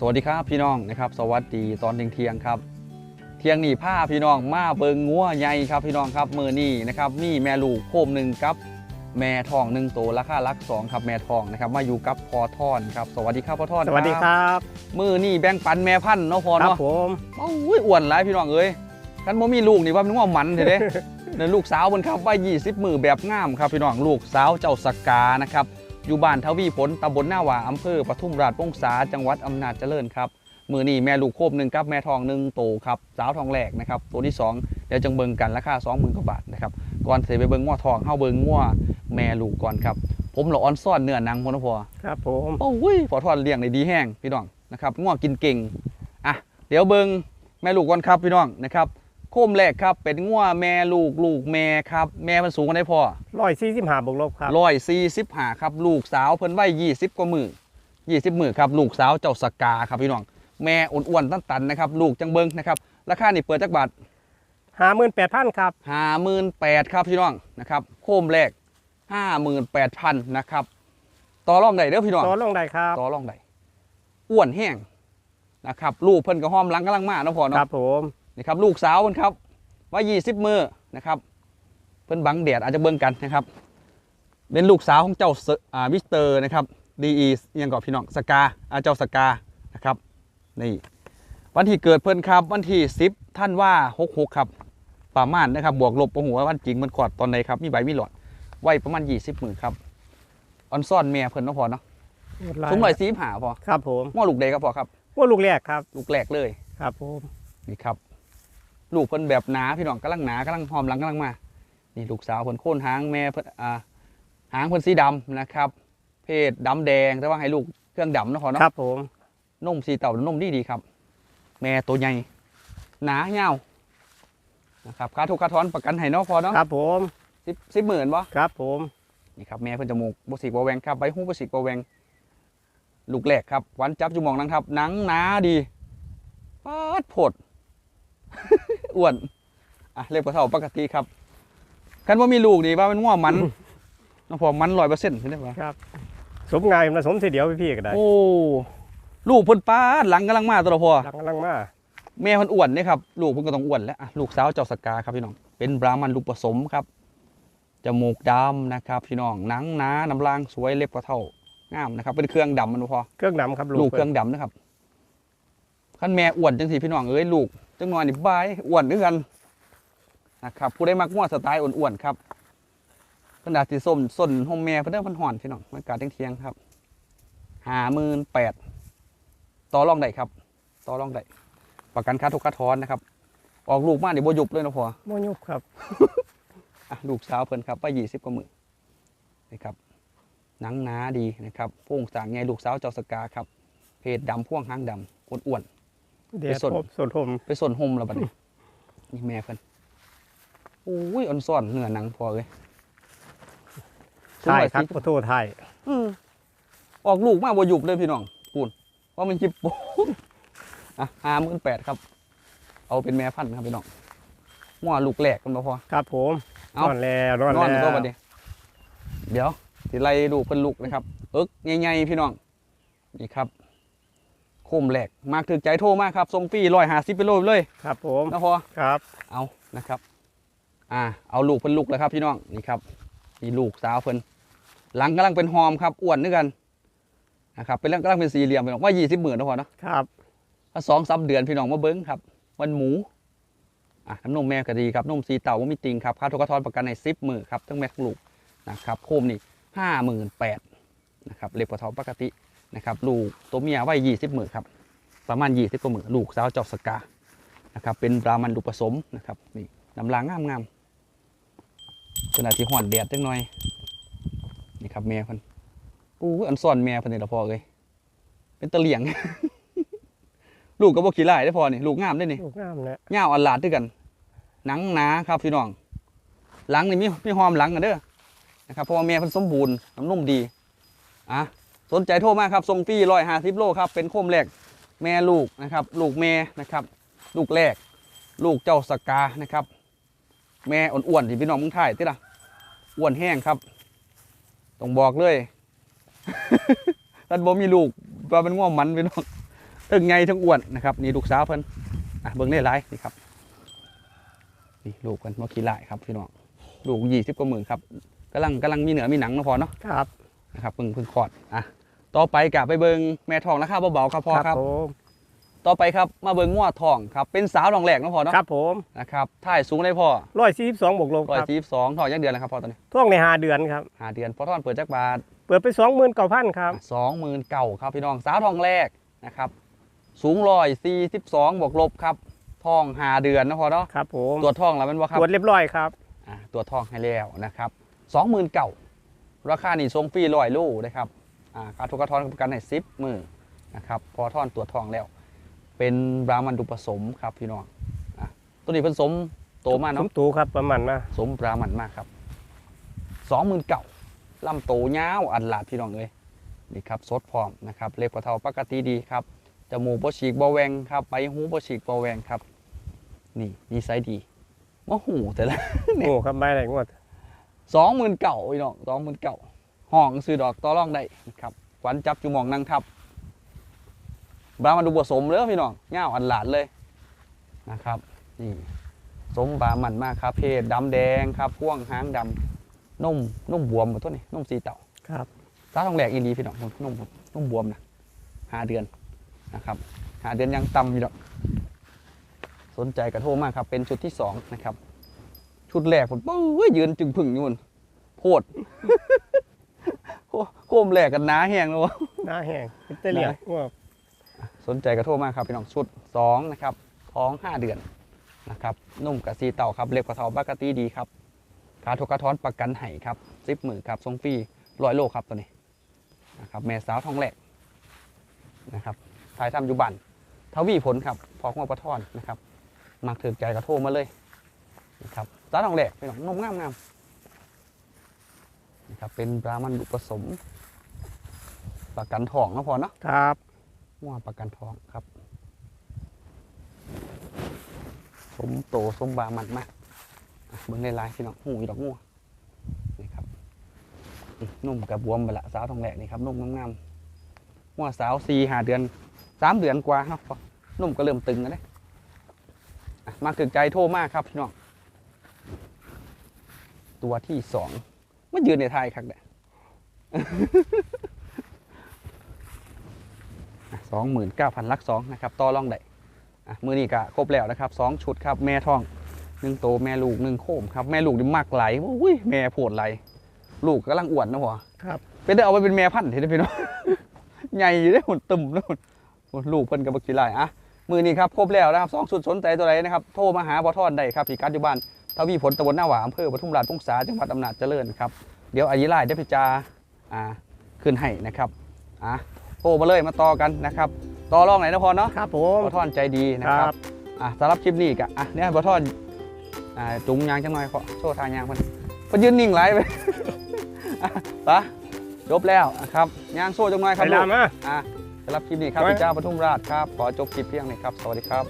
สวัสดีครับพี่น้องนะครับสวัสดีตอนเที่ยงๆครับ เที่ยงนี่ผ้าพี่น้องมาเบิงงัวใหญ่ครับพี่น้องครับมือนี่นะครับมีแม่ลูกโคมหนึ่งกับ แม่ทองหนึ่งตัวราคาลักสองครับแม่ทองนะครับมาอยู่กับพอทอนครับสวัสดีครับพอทอนสวัสดีครับมือนี่แบ่งปันแม่พันธุ์เนาะพอครับเนาะผมโอ้ยอ้วนหลายพี่น้องเอ้ยกันบ่มีลูกนี่ว่ามันว่ามันเถอะเด้เนี่ยลูกสาวมันครับว่า20 มือแบบงามครับพี่น้องลูกสาวเจ้าสกานะครับ อยู่บ้านทวีผลตำบลหน้าหว่าอำเภอปทุมราชวงศาจังหวัดอำนาจเจริญครับมือนี่แม่ลูกโคบหนึ่งกับแม่ทองหนึ่งโตครับสาวทองแหลกนะครับตัวที่สองเดี๋ยวจังเบิงกันราคา20,000กว่าบาทนะครับก่อนเสไปเบิงง้อทองเฮาเบิงง้อแม่ลูกก่อนครับ ผมละอ่อนซ่อนเนื้อหนังพอนะพอครับผมโอ้ยพอทอดเลี้ยงได้ดีแห้งพี่น้องนะครับง่วงกินเก่งอะเดี๋ยวเบิงแม่ลูกก่อนครับพี่น้องนะครับโคมแรกครับ เป็นง่วแม่ลูกลูกแม่ครับ แม่มันสูงกันได้พอร้อยสี่สิบห้าบวกลบครับร้อยสี่สิบห้าครับ ลูกสาวเพิ่นไว้ยี่สิบกว่ามือยี่สิบมือครับลูกสาวเจ้าสกาครับพี่น้องแม่อ้วนๆตันๆนะครับลูกจังเบิงนะครับราคานี่เปิดจักบาทห้าหมื่นแปดพันครับห้าหมื่นแปดครับพี่น้องนะครับโคมแรกห้าหมื่นแปดพันนะครับต่อรองได้เด้อพี่น้องต่อลงได้ครับต่อรองได้อ้วนแห้งนะครับลูกเพิ่นก็ห้อมหลังกำลังมาเนาะพ่อครัเนาะบผม นี่ครับลูกสาวเพิ่นครับว่า20มือนะครับเพิ่นบังแดดอาจจะเบิ่งกันนะครับเป็นลูกสาวของเจ้าเซอ่ามิสเตอร์นะครับดีอียังก่อนพี่น้องสกาอาเจ้าสกานะครับนี่วันที่เกิดเพิ่นครับวันที่10ท่านว่า66ครับประมาณนะครับบวกลบประหัวาวันจริงมันกอดตอนไหนครับมีใบมีหลอดไว้ประมาณ20มือครับออนซ่อนแม่เพิ่นเนาะพอเนาะสมหน่อยสีผาพอครับผมง้อลูกเด็กครับพ่อครับว่าลูกแรกครับ ลูกแรกเลยครับผมนี่ครับ ลูกเพิ่นแบบหนาพี่น้องกำลังหนากำลังหอมหลังกำลังมานี่ลูกสาวเพิ่นโค่นหางแม่เพิ่นอ่าหางเพิ่นสีดำนะครับ เพศดำแดงแต่ว่าให้ลูกเครื่องดำเนาะพอเนาะครับผมนมสีเต่านมดีดีครับ แม่ตัวใหญ่หนาเงาวนะครับค่าทุกค่าถอนประกันให้เนาะพอเนาะครับผมสิบสิบหมื่นบ่ครับผมนี่ครับแม่เพิ่นจมูกบสิกบแวงครับใบหูบสิกบแวงลูกแรกครับหวันจับจุมองนังครับหนังหนาดีปาดโผด อ้วนอะเล็บกระเท่าปกติครับคันว่ามีลูกนี่ว่ามันง่วมันน้องพอมันร้อยเปอร์เซ็นต์ใช่ไหมวะครับสมงายนะสมทีเดียวพี่ๆก็ได้ โอ้ลูกเพิ่นปาดหลังกำลังมาตัวละพอดังกำลังมาแม่เพิ่นอ้วนนี่ครับลูกเพิ่นก็ต้องอ้วนแล้วอะลูกสาวเจ้าสกาครับพี่น้อง เป็นบราหมันลูกผสมครับจมูกดำนะครับพี่น้องหนังหนาน้ำลางสวยเล็บกระเท่างามนะครับ เป็นเครื่องดำมันบ่พอเครื่องดำครับลูกเครื่องดำนะครับขั้นแม่อ้วนจังสิพี่น้องเอ้ยลูก จังหน่อยนี่บายอ้วนด้วยกันนะครับผู้ได้มักง้อสไตล์อ้วนๆครับขนาดสีส้มส้นห่มแม่เพิ่นเด้อเพันห่อนพี่น้องมันกาเที่ยงๆครับห้าหมื่นแปดต่อรองได้ครับต่อรองได้ประกันค่าทุกค่าทอนนะครับ ออกลูกมาเนี่บ่หยุบเลยนะพอโมยุบครับอะลูกสาวเพิ่นครับไปยี่สิบกว่ามือนี่ครับหนังหนาดีนะครับโพ่งสางไงลูกสาวเจ้าสกาครับเพศดำพ่วงหางดำอ้วน เดี๋ยวไปสดผมสดผมๆไปส่วนห่มแล้วบัดนี้นี่แม่เพิ่นโอ้ยอ่อนซ่อนเนื้อหนังพอเลยถ่ายครับสูงขอโทษถ่ายอืมออกลูกมาบ่หยุบเลยพี่น้องปูนว่ามันจิบโปอะห้าหมื่นแปดครับ เอาเป็นแม่พันธุ์ครับพี่น้องง้อลูกแหลกกันมาพอครับผมเอานอนแล้วนอนนอนแล้ตัววบัดนี้เดี๋ยวสิไล่ดูเพิ่นลูกนะครับ เอิกใหญ่ๆพี่น้องนี่ครับ โคมแหลกมากถึกใจโทรมากครับทรงฟรีร้อยหาสิบไปโลเลยครับผมนะพอครับเอานะครับอ่าเอาลูกเพิ่นลูกแล้วครับพี่น้องนี่ครับนี่ลูกสาวเพิ่นหลังกำลังเป็นหอมครับอ้วนด้วยกันนะครับเป็นเรื่องกำลังเป็นสี่เหลี่ยมพี่น้องว่ายี่สิบหมื่นนะพอเนาะครับถ้าสองสามเดือนพี่น้องมาเบิ้งครับ วันหมูอะน้ำนมแม่ก็ดีครับนมสีเต่าว่ามีติงครับค่าทุกกระทอนประกันในซิปมือครับทั้งแม่ทั้งลูกนะครับโคมนี่ห้าหมื่นแปดนะครับเล็บกระทอนปกติ นะครับลูกตัวเมียไว้ยี่สิบมือครับประมาณยี่สิบกว่ามือลูกสาวเจอบสกานะครับเป็นบรามันลูกผสมนะครับนี่น้ำลางงามงามๆขณะที่ห่อนแดดจังหน่อยนี่ครับแม่เพันอู้ยอันซ่อนแม่เพันนี่ละพอเลยเป็นตะเหลียง ลูกก็บ่ขี้ไล่ได้อพอนี่ลูกงามได้อนี่ลูกงามแล้วเงาวอันลาดด้วยกัน หนังหนาครับพี่น้องหลังนี่มีมีหอมหลังกันเด้อนะครับเพราะว่าแม่เพิ่นสมบูรณ์น้ำนมดีอะ สนใจโทรมาครับส่งฟรีร้อยห้าสิบโลครับ เป็นโคมแรกแม่ลูกนะครับ ลูกแม่นะครับ ลูกแรก ลูกเจ้าสกานะครับ แม่อ้วนๆที่พี่น้องมึงถ่ายติล่ะอ้วนแห้งครับต้องบอกเลยท่านบ่มีลูกว่าเป็นง่วงมันพี่น้องถึงไงทั้งอ้วนนะครับนี่ลูกสาวเพิ่นอะเบิ่งได้หลายนี่ครับนี่ลูกเพิ่นมาขี้ลายครับพี่น้องลูกยี่สิบกว่าหมื่นครับกำลังกำลังมีเหนือมีหนังเนาะพอเนาะครับนะครับเพิ่งเพิ่งคลอดอะ ต่อไปกะไปเบิ่งแม่ทองราคาเบาๆครับพ่อครับผมต่อไปครับมาเบิ่งงัวทองครับเป็นสาวรองแหลกเนาะพ่อเนาะครับผมนะครับถ่ายสูงได้พ่อร้อยสี่สิบสองบวกลบร้อยครับสี่สิบสองทองยังเดือนแล้วครับพ่อตอนนี้ท่วงในหาเดือนครับหาเดือนพอทอนเปิดจักบาทเปิดไปสองหมื่นเก้าพันครับสองหมื่นเก่าครับพี่น้องสาวทองแรกนะครับสูงร้อยสี่สิบสองบวกลบครับทองหาเดือนนะพ่อเนาะครับผมตรวจทองแล้วแมันว่าครับตรวจเรียบร้อยครับอ่าตรวจทองให้แล้วนะครับสองหมื่นเก่าราคานี่ทรงฟรีร้อยลูกนะครับ อ่าค่าทุกกระทอนประกันให้สิบหมื่นนะครับพอทอนตรวจทองแล้ว เป็นบรามันดุผสมครับพี่น้องอะตัวนี้ผสมโตมากสเนาะมตูครับประมาณนะสมบรามันมากครับสองหมื่นเก่าลำโตยาวอันหลาดพี่น้องเลยนี่ครับสดพร้อมนะครับเล็บกระเทาปกติดีครับจมูกบ่ฉีกบ่แหวงครับใบหูบ่ฉีกบ่แหวงครับ นี่นิสัยดีมะหูแต่ละโอ้ครับไม่ได้งวดสองหมื่นเก่าพี่น้องสองหมื่นเก่า ห้องซื้อดอกต่อรองได้ครับขวัญจับจุมองนั่งทับบรามันดูผสมเลยพี่น้องเง่าวอันหลาดเลยนะครับนี่สมบามันมากครับเพศดำแดงครับพ่วงหางดำนุ่มนุ่มบวมหมดตัวนี้นุ่มสีเต่าครับตาทองแหลกอีดีพี่น้องนุ่มนุ่มบวมนะหาเดือนนะครับหาเดือนยังต่ำอยู่ดอกสนใจกระโทรมากครับ เป็นชุดที่สองนะครับ ชุดแรกผมปุ้ยยืนจึงพึ่งอยู่มันโพด โคมแหลกกันหนาแห้งแล้ววะ หน้าแห้งเป็นเตลียงงวสนใจกระโทรมากครับพี่น้องชุดสองนะครับท้องห้าเดือนนะครับนุ่มกับซีเต่าครับเล็บกระเทาปกติดีครับขาทุกกระท้อนประกันไห้ครับซิปมือครับทรงฟรีร้อยโลครับตัวนี้นะครับแม่สาวทองแหลกนะครับถ่ายทำอยู่บันทวีผลครับพอกมาประทอนนะครับมักถือใจกระโทรมาเลยนะครับสาวทองแหลกพี่น้องนมงามงาม ๆนะครับเป็นบรามันดุผสมประกันทองนะพอเนาะครับงัวประกันทองครับ สมโตสมบามันมากอะเบิ้งในลายพี่น้องหูอยู่ดอกงัวนี่ครับอืมนุ่มกับบวมไปละสาวทองแหลกนี่ครับนุ่มงามๆงัวสาวสี่หาเดือนสามเดือนกว่าเนาะพอนุ่มก็เริ่มตึงแล้วเนี่ยอะมาถึงใจโทษมากครับพี่น้องตัวที่สอง มายืนในไทายครับเนี่ยสองหมื่นเก้าพันลักสองนะครับต่อรองได้อะมือนี้ก็ครบแล้วนะครับสองชุดครับแม่ทองหนึ่งโตแม่ลูกหนึ่งโคมครับแม่ลูกนี่มักไหลอุ้ยแม่โผดไหล ลูกกำลังอ้วนนะหัวครับเป็นได้เอาไปเป็นแม่พันธุ์เห็นไหมพี่น้องใหญ่อยู่ได้หุ่นตึมแล้วหุ่นหุ่นลูกเพิ่นกับบักกีไลอะมือนี้ครับครบแล้วนะครับสองชุดสนใจตัวไหนนะครับโทรมาหาบอทอนได้ครับพี่กัดอยู่บ้าน ทวีผลตำบลหน้าหวาอำเภอปทุมราชพงษาจังหวัดอำนาจเจริญครับเดี๋ยวอายิไลได้พิจาอ่าขึ้นให้นะครับอะโทรมาเลยมาต่อกันนะครับต่อรองไหนนะพอเนาะครับผมบอทอนใจดีนะคครัรับบอะสำหรับคลิปนี้กะอะเนี่ยบอทอนอ่าจุงยางจังหน่อยขอโชว์ทางยางมันเพนยืนนิ่งไหลไปอะไปะจบแล้วนะครับยางโซ่จังหน่อยคไปรับลูลากมาอะสำหรับคลิปนี้ครับไปพี่เจ้าปทุมราชครับขอจบคลิปเพียงนี้ครับสวัสดีครับ